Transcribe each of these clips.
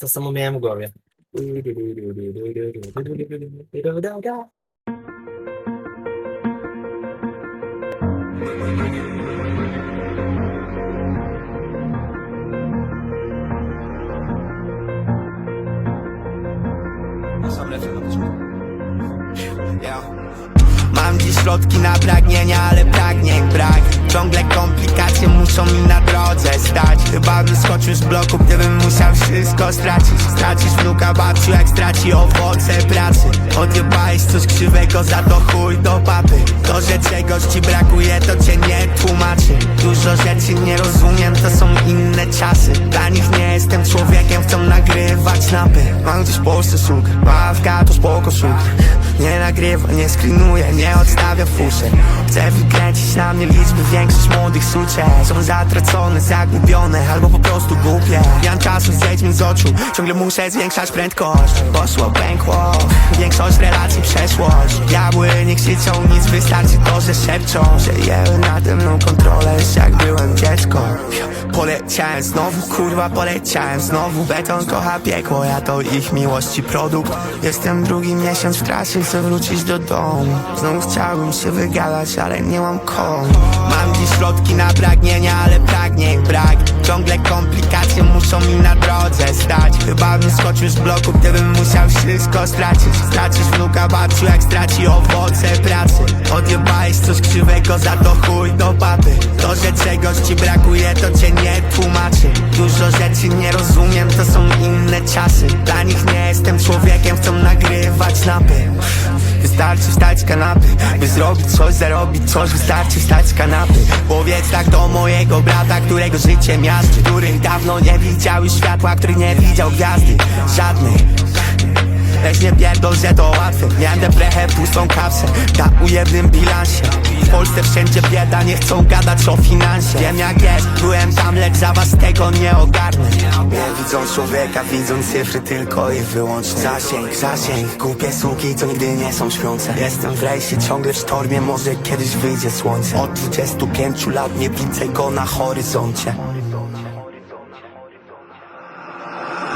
To samo miałem w głowie. Mam dziś środki na pragnienia, ale pragnień brak Ciągle komplikacje muszą mi na drodze stać Chyba bym skoczył z bloku, musiał wszystko stracić. Stracisz wnuka babciu, jak straci owoce pracy. Odjebałeś coś krzywego, za to chuj do papy. To, że czegoś ci brakuje, to cię nie tłumaczy. Dużo rzeczy nie rozumiem, to są inne czasy. Dla nich nie jestem człowiekiem, chcą nagrywać napy Mam gdzieś w Polsce szuk, mawka to spoko szuk Nie nagrywa, nie screenuje, nie odstawia fuszy Chcę wykręcić na mnie liczby, większość młodych sucze. Są zatracone, zagubione, albo po prostu głupie. Mam czasu, zejdź mi z oczu, ciągle muszę zwiększać prędkość. Poszło, pękło, większość relacji przeszłość Diabły nie krzyczą nic, wystarczy to, że szepczą Przejęły nade mną kontrolę, już jak byłem dziecko. Poleciałem znowu, kurwa, poleciałem znowu. Beton kocha piekło, ja to ich miłości produkt. Jestem drugi miesiąc w trasie, chcę wrócić do domu. Znowu chciałbym się wygadać, ale nie mam komu. Mam dziś środki na pragnienia, ale pragnień brak. Ciągle komplikacje muszą mi na drodze stać. Chyba bym skoczył z bloku, gdybym musiał wszystko stracić. Stracisz wnuka babciu, jak straci owoce pracy. Odjebałeś coś krzywego, za to chuj do papy. To, że czegoś ci brakuje, to cię nie tłumaczy. Dużo rzeczy nie rozumiem, to są czasy. Dla nich nie jestem człowiekiem, chcą nagrywać napy. Wystarczy wstać z kanapy By zrobić coś, zarobić coś. Wystarczy wstać z kanapy. Powiedz tak do mojego brata Którego życie miasto Który dawno nie widział już światła Który nie widział gwiazdy. Żadnej Lecz nie pierdol, że to łatwe. Miałem deprechę, pustą kapsę Na ujemnym bilansie. W Polsce wszędzie bieda, nie chcą gadać o finansie. Wiem jak jest, byłem tam, lecz za was tego nie ogarnę. Nie widzą człowieka, widzą cyfry tylko i wyłącznie. Zasięg, zasięg, głupie sługi, co nigdy nie są śpiące. Jestem w rejsie, ciągle w sztormie, może kiedyś wyjdzie słońce. Od 25 lat nie widzę go na horyzoncie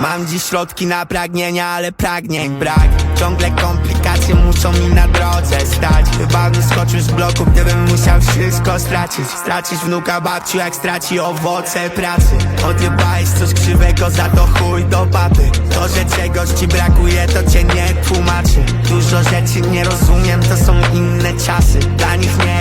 Mam dziś środki na pragnienia, ale pragnień brak. Ciągle komplikacje muszą mi na drodze stać. Chyba bym skoczył z bloku, gdybym musiał wszystko stracić. Stracisz wnuka babciu, jak straci owoce pracy. Odjebałeś coś krzywego, za to chuj do papy. To, że czegoś ci brakuje, to cię nie tłumaczy. Dużo rzeczy nie rozumiem, to są inne czasy. Dla nich nie